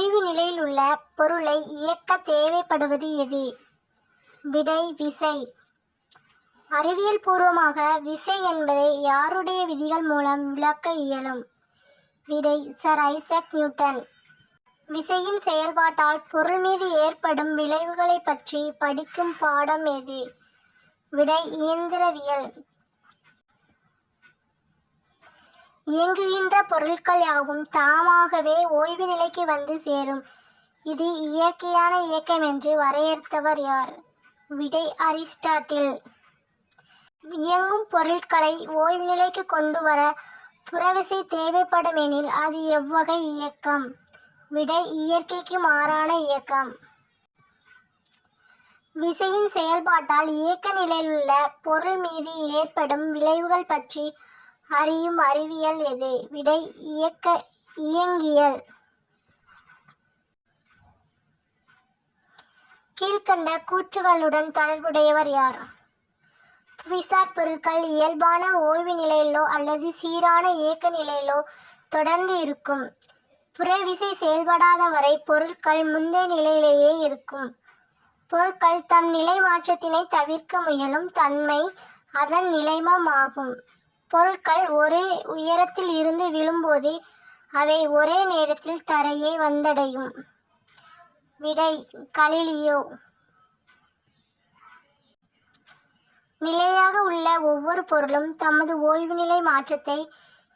ஓய்வு நிலையில் உள்ள பொருளை இயக்க தேவைப்படுவது எது? விடை விசை. அறிவியல் பூர்வமாக விசை என்பதை யாருடைய விதிகள் மூலம் விளக்க இயலும்? விடை சர் ஐசக் நியூட்டன். விசையின் செயல்பாட்டால் பொருள் மீது ஏற்படும் விளைவுகளை பற்றி படிக்கும் பாடம் எது? விடை இயந்திரவியல். இயங்குகின்ற பொருட்கள் யாவும் தாமாகவே ஓய்வு நிலைக்கு வந்து சேரும். இது இயற்கையான இயக்கம் என்று வரையறுத்தவர் யார்? விடை அரிஸ்டாட்டில். இயங்கும் பொருட்களை ஓய்வு நிலைக்கு கொண்டு வர புறவிசை தேவைப்படும் எனில் அது எவ்வகை இயக்கம்? விடை இயற்கைக்கு மாறான இயக்கம். விசையின் செயல்பாட்டால் இயக்க நிலையில் உள்ள பொருள் மீது ஏற்படும் விளைவுகள் பற்றி அறியும் அறிவியல் எது? விடை இயக்க இயங்கியல். கீழ்கண்ட கூற்றுகளுடன் தொடர்புடையவர் யார்? புவிசார் பொருட்கள் இயல்பான ஓய்வு நிலையிலோ அல்லது சீரான இயக்க நிலையிலோ தொடர்ந்து இருக்கும். புறவிசை செயல்படாத வரை பொருட்கள் முந்தைய நிலையிலேயே இருக்கும். பொருட்கள் தம் நிலை மாற்றத்தினை தவிர்க்க முயலும் தன்மை அதன் நிலைமமாகும். பொருட்கள் ஒரே உயரத்தில் இருந்து விழும்போது அவை ஒரே நேரத்தில் தரையை வந்தடையும். விடை கலிலியோ. நிலையாக உள்ள ஒவ்வொரு பொருளும் தமது ஓய்வு நிலை மாற்றத்தை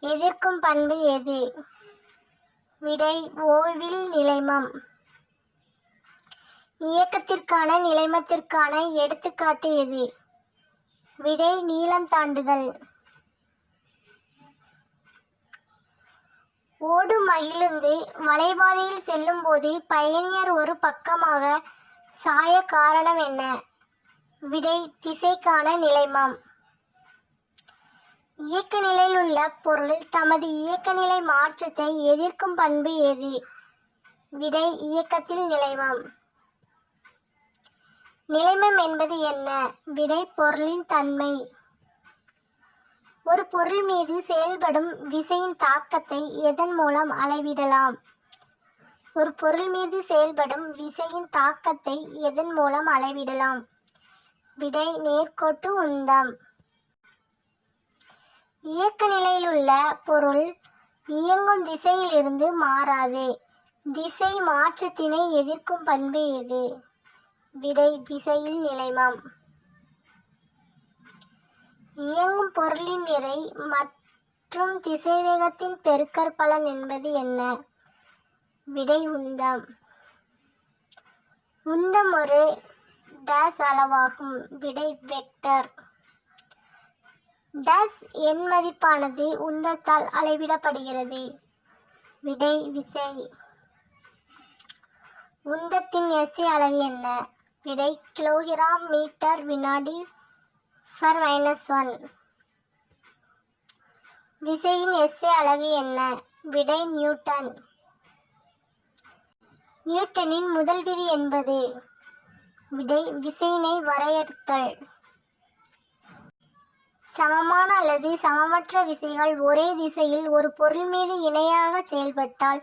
எதிர்க்கும் பண்பு எது? விடை ஓய்வில் நிலைமம். இயக்கத்திற்கான நிலைமத்திற்கான எடுத்துக்காட்டு எது? விடை நீளம் தாண்டுதல். ஓடும் மகிழுந்து மலைபாதையில் செல்லும்போது பயணியர் ஒரு பக்கமாக சாய காரணம் என்ன? விடை திசைக்கான நிலைமம். இயக்க நிலையில் உள்ள பொருள் தமது இயக்க நிலை மாற்றத்தை எதிர்க்கும் பண்பு எது? விடை இயக்கத்தில் நிலைமம். நிலைமம் என்பது என்ன? விடை பொருளின் தன்மை. ஒரு பொருள் மீது செயல்படும் விசையின் தாக்கத்தை எதன் மூலம் அளவிடலாம்? ஒரு பொருள் மீது செயல்படும் விசையின் தாக்கத்தை எதன் மூலம் அளவிடலாம்? விடை நேர்கோட்டு உந்தம். இயக்க நிலையில் உள்ள பொருள் இயங்கும் திசையிலிருந்து மாறாது. திசை மாற்றத்தினை எதிர்க்கும் பண்பு எது? விடை திசையில் நிலைமம். இயங்கும் பொருளின் நிறை மற்றும் திசைவேகத்தின் பெருக்கற்பலன் என்பது என்ன? விடை உந்தம். உந்தம் ஒரு டேஸ் அளவாகும். விடை வெக்டர். டேஸ் எண் மதிப்பானது உந்தத்தால் அளவிடப்படுகிறது. விடை விசை. உந்தத்தின் எஸ்ஐ அளவு என்ன? விடை கிலோகிராம் மீட்டர் வினாடி ஃபர் மைனஸ் ஒன் விசையின் எஸ்ஏ அழகு என்ன? விடை நியூட்டன். நியூட்டனின் முதல் விதி என்பது விடை விசையினை வரையறுத்தல். சமமான அல்லது சமமற்ற விசைகள் ஒரே திசையில் ஒரு பொருள் மீது இணையாக செயல்பட்டால்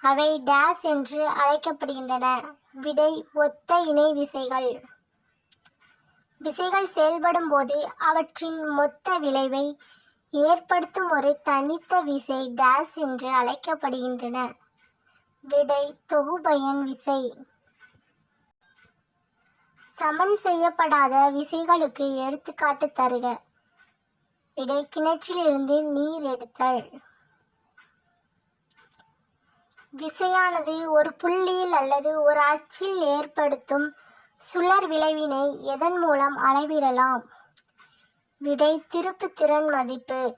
அவை டேஸ் என்று அழைக்கப்படுகின்றன. விடை ஒத்த இணை விசைகள். விசைகள் செயல்படும் போது அவற்றின் மொத்த விளைவை ஏற்படுத்தும் ஒரு தனித்த விசை டேஸ் என்று அழைக்கப்படுகின்றன. விடை தொகுபயன் விசை. சமன் செய்யப்படாத விசைகளுக்கு எடுத்துக்காட்டு தருக. விடை கிணற்றிலிருந்து நீர் எடுத்தல். விசையானது ஒரு புள்ளியில் அல்லது ஒரு அச்சில் ஏற்படுத்தும் சுழற் விளைவினை எதன் மூலம் அளவிடலாம்? விடை திருப்புத்திறன் மதிப்பு.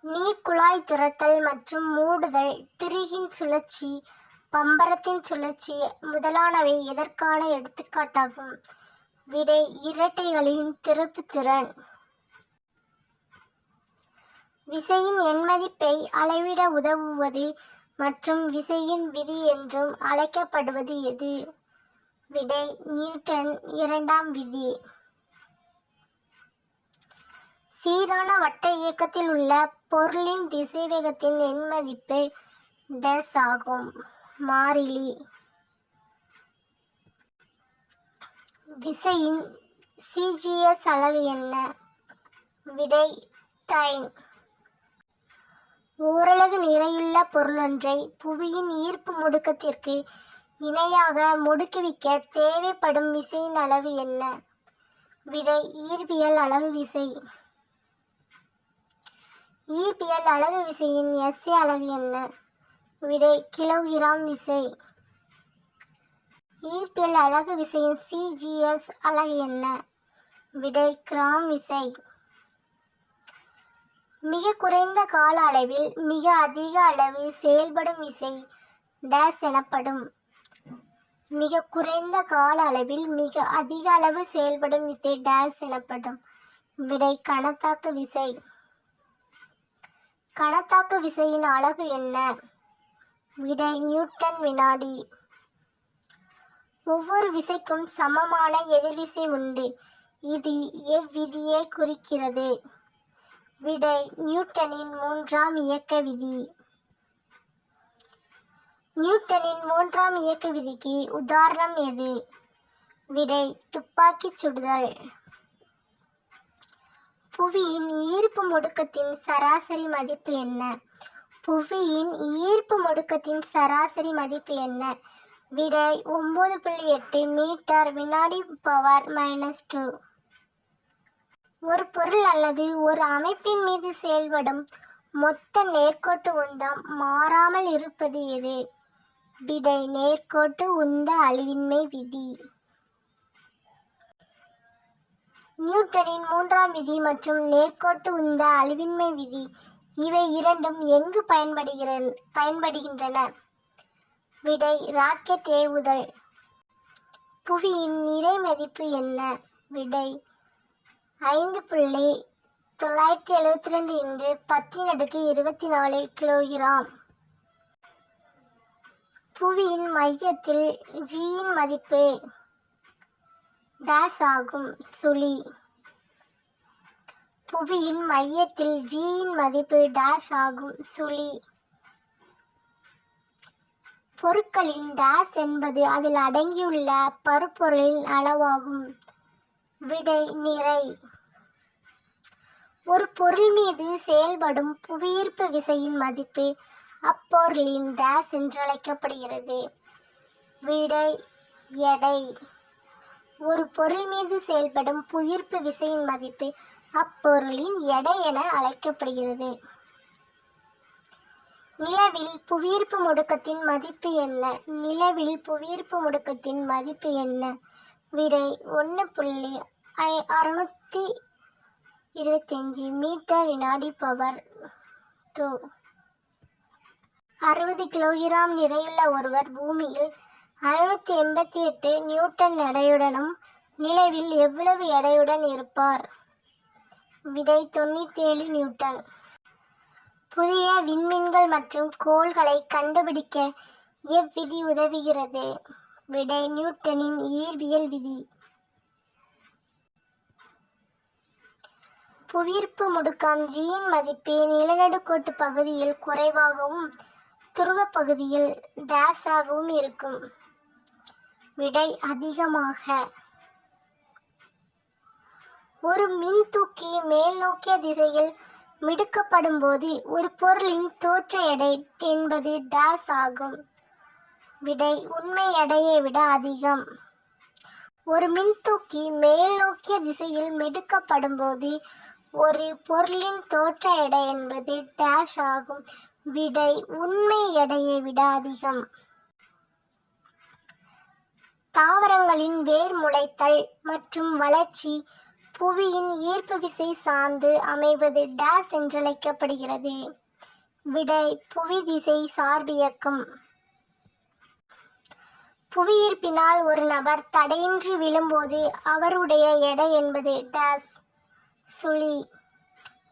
நீர் குழாய் மற்றும் மூடுதல் திருகின் சுழற்சி பம்பரத்தின் சுழற்சி முதலானவை எதற்கான எடுத்துக்காட்டாகும்? விடை இரட்டைகளின் திருப்புத்திறன் விசையின் எண்மதிப்பை அளவிட உதவுவது மற்றும் விசையின் விதி என்றும் அழைக்கப்படுவது எது? விடை நியூட்டன் இரண்டாம் விதி. சீரான வட்ட இயக்கத்தில் உள்ள பொருளின் திசைவேகத்தின் எண்மதிப்பு டஸ் ஆகும். மாறிலி. விசையின் சிஜிஎஸ் அலகு என்ன? விடை டைம் ஓரளவு நிறையுள்ள பொருளொன்றை புவியின் ஈர்ப்பு முடுக்கத்திற்கு இணையாக முடுக்குவிக்க தேவைப்படும் விசையின் அளவு என்ன? விடை ஈர்பியல் அலகு விசை. ஈர்பியல் அலகு விசையின் எஸ்ஏ அலகு என்ன? விடை கிலோகிராம் விசை. ஈர்ப்பியல் அலகு விசையின் சிஜிஎஸ் அலகு என்ன? விடை கிராம் விசை. மிக குறைந்த கால அளவில் மிக அதிக அளவு செயல்படும் விசை டேஸ் எனப்படும். மிக குறைந்த கால அளவில் மிக அதிக அளவு செயல்படும் விசை டேஸ் எனப்படும். விடை கணத்தாக்கு விசை. கணத்தாக்கு விசையின் அழகு என்ன? விடை நியூட்டன் வினாடி. ஒவ்வொரு விசைக்கும் சமமான எதிர்விசை உண்டு. இது எவ்விதியை குறிக்கிறது? விடை நியூட்டனின் மூன்றாம் இயக்க விதி. நியூட்டனின் மூன்றாம் இயக்க விதிக்கு உதாரணம் எது? விடை துப்பாக்கிச் சுடுதல். புவியின் ஈர்ப்பு முடுக்கத்தின் சராசரி மதிப்பு என்ன? புவியின் ஈர்ப்பு முடுக்கத்தின் சராசரி மதிப்பு என்ன? விடை ஒம்பது புள்ளி எட்டு மீட்டர் வினாடி பவர் மைனஸ் டூ ஒரு பொருள் அல்லது ஒரு அமைப்பின் மீது செயல்படும் மொத்த நேர்கோட்டு உந்தம் மாறாமல் இருப்பது எது? விடை நேர்கோட்டு உந்த அழிவின்மை விதி. நியூட்டனின் மூன்றாம் விதி மற்றும் நேர்கோட்டு உந்த அழிவின்மை விதி. இவை இரண்டும் எங்கு பயன்படுகிற பயன்படுகின்றன? விடை ராக்கெட் ஏவுதல். புவியின் நிறை மதிப்பு என்ன? விடை ஐந்து புள்ளி தொள்ளாயிரத்தி எழுபத்தி ரெண்டு இன்று பத்தின் அடுக்கு இருபத்தி நாலு கிலோகிராம். புவியின் மையத்தில் ஜியின் மதிப்பு டேஸ் ஆகும். சுழி. புவியின் மையத்தில் ஜியின் மதிப்பு டேஷ் ஆகும். சுழி. பொருட்களின் டேஸ் என்பது அதில் அடங்கியுள்ள பருப்பொருளின் அளவாகும். விடை நிறை. ஒரு பொருள் மீது செயல்படும் புவியீர்ப்பு விசையின் மதிப்பு அப்பொருளின் டேஸ் என்றழைக்கப்படுகிறது விடை எடை. ஒரு பொருள் மீது செயல்படும் புயிர்ப்பு விசையின் மதிப்பு அப்பொருளின் எடை என அழைக்கப்படுகிறது. நிலவில் புவியீர்ப்பு முடுக்கத்தின் மதிப்பு என்ன? நிலவில் புவியீர்ப்பு முடுக்கத்தின் மதிப்பு என்ன? விடை ஒன்று புள்ளி ஐ அறுநூற்றி இருபத்தஞ்சி மீட்டர் வினாடி பவர் டூ. அறுபது கிலோகிராம் நிறையுள்ள ஒருவர் பூமியில் ஐநூற்றி எண்பத்தி எட்டு நியூட்டன் எடையுடனும் நிலவில் எவ்வளவு எடையுடன் இருப்பார்? விடை தொண்ணூற்றி ஏழு நியூட்டன். புதிய விண்மீன்கள் மற்றும் கோள்களை கண்டுபிடிக்க எவ்விதி உதவுகிறது? விடை நியூட்டனின் இயற்பியல் விதி. புவியீர்ப்பு முடுக்கம் ஜியின் மதிப்பு நிலநடுக்கோட்டு பகுதியில் குறைவாகவும் துருவ பகுதியில் டேஸாகவும் இருக்கும். விடை அதிகமாக. ஒரு மின்தூக்கி மேல் நோக்கிய திசையில் மிடுக்கப்படும் போது ஒரு பொருளின் தோற்ற எடை என்பது டேஸ் ஆகும். விடை உண்மை எடையை விட அதிகம். ஒரு மின்தூக்கி மேல் நோக்கிய திசையில் மிடுக்கப்படும் போது ஒரு பொருளின் தோற்ற எடை என்பது டேஷ் ஆகும். விடை உண்மை எடையை விட அதிகம் தாவரங்களின் வேர் முளைத்தல் மற்றும் வளர்ச்சி புவியின் ஈர்ப்பு விசை சார்ந்து அமைவது டேஸ் என்றழைக்கப்படுகிறது. விடை புவி திசை சார்பியக்கம் புவியீர்ப்பினால் ஒரு நபர் தடையின்றி விழும்போது அவருடைய எடை என்பது டேஸ். சுழி.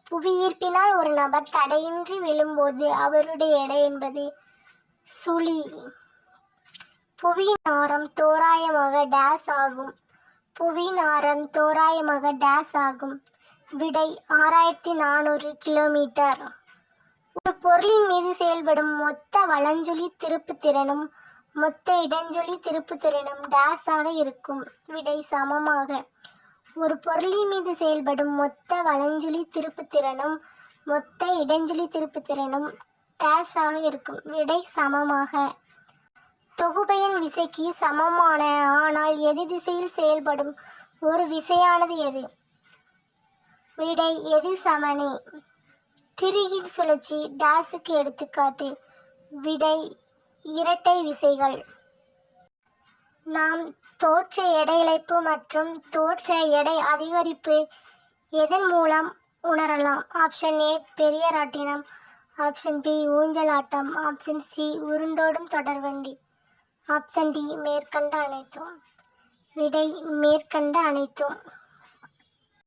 புவியீர்ப்பினால் ஒரு நபர் தடையின்றி விழும்போது அவருடைய எடை என்பது சுழி. புவியின் ஆரம் தோராயமாக டேஸ் ஆகும். புவியின் ஆரம் தோராயமாக டேஸ் ஆகும். விடை ஆறாயிரத்தி நானூறு கிலோமீட்டர். ஒரு பொருளின் மீது செயல்படும் மொத்த வளஞ்சொலி திருப்புத்திறனும் மொத்த இடஞ்சொலி திருப்புத்திறனும் டேஸ் ஆக இருக்கும். விடை சமமாக. ஒரு பொருளின் மீது செயல்படும் மொத்த வலஞ்சுழி திருப்புத்திறனும் மொத்த இடஞ்சொலி திருப்புத்திறனும் டேஸாக இருக்கும். விடை சமமாக. தொகுபையின் விசைக்கு சமமான. ஆனால் எது திசையில் செயல்படும்? ஒரு விசையானது எது? விடை எது சமனே? திருகின் சுழற்சி டாஸுக்கு எடுத்துக்காட்டு. விடை இரட்டை விசைகள். நாம் தோற்ற எடை இழப்பு மற்றும் தோற்ற எடை அதிகரிப்பு எதன் மூலம் உணரலாம்? ஆப்ஷன் ஏ பெரிய ராட்டினம். ஆப்ஷன் பி ஊஞ்சலாட்டம் ஆப்ஷன் சி உருண்டோடும் தொடர்வண்டி ஆப்ஷன் டி மேற்கண்ட அனைத்தும். விடை மேற்கண்ட அனைத்தும்.